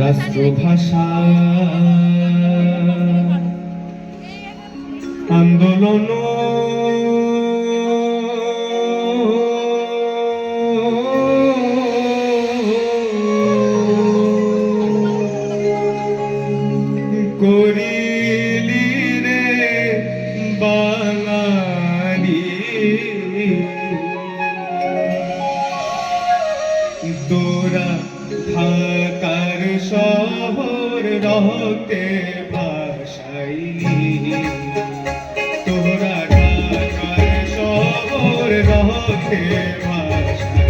রাষ্ট্রভাষা। আন্দোলন। করিলি রে বাঙালি। তোরা থাকা হতে বাসাই তোরা ঢাকার শহর হতে বাসাই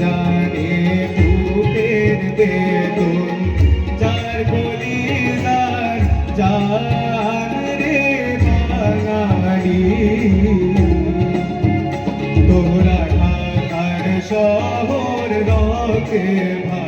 জানে বুকের বেদন। যার গলি যার জান রে বাঙালি তোরা ঢাকার শহর রকে ভাই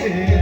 yeah.